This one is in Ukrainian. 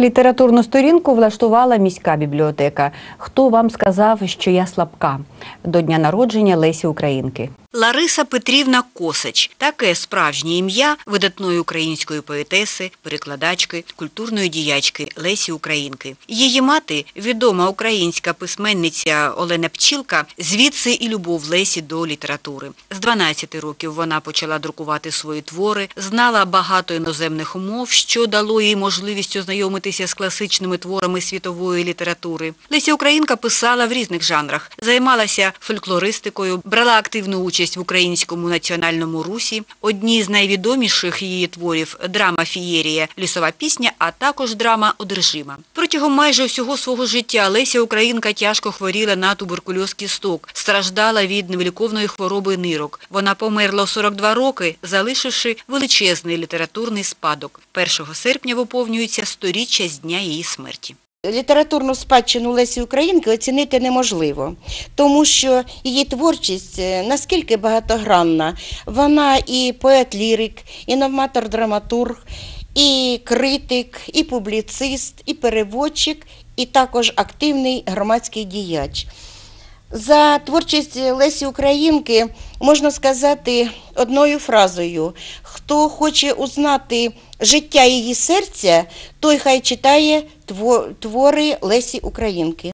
Літературну сторінку влаштувала міська бібліотека. Хто вам сказав, що я слабка? До дня народження Лесі Українки. Лариса Петрівна Косач – таке справжнє ім'я видатної української поетеси, перекладачки, культурної діячки Лесі Українки. Її мати, відома українська письменниця Олена Пчілка, звідси і любов Лесі до літератури. З 12 років вона почала друкувати свої твори, знала багато іноземних мов, що дало їй можливість ознайомитися з класичними творами світової літератури. Леся Українка писала в різних жанрах, займалася фольклористикою, брала активну участь в українському національному русі. Одні з найвідоміших її творів – драма «Фієрія», лісова пісня, а також драма «Одержима». Протягом майже всього свого життя Леся Українка тяжко хворіла на туберкульоз кісток, страждала від невиліковної хвороби нирок. Вона померла у 42 роки, залишивши величезний літературний спадок. 1 серпня виповнюється сторіччя з дня її смерті. Літературну спадщину Лесі Українки оцінити неможливо, тому що її творчість е, наскільки багатогранна. Вона і поет-лірик, і новматор-драматург, і критик, і публіцист, і переводчик, і також активний громадський діяч. За творчість Лесі Українки можна сказати одною фразою: хто хоче узнати життя її серця, той хай читає твори Лесі Українки.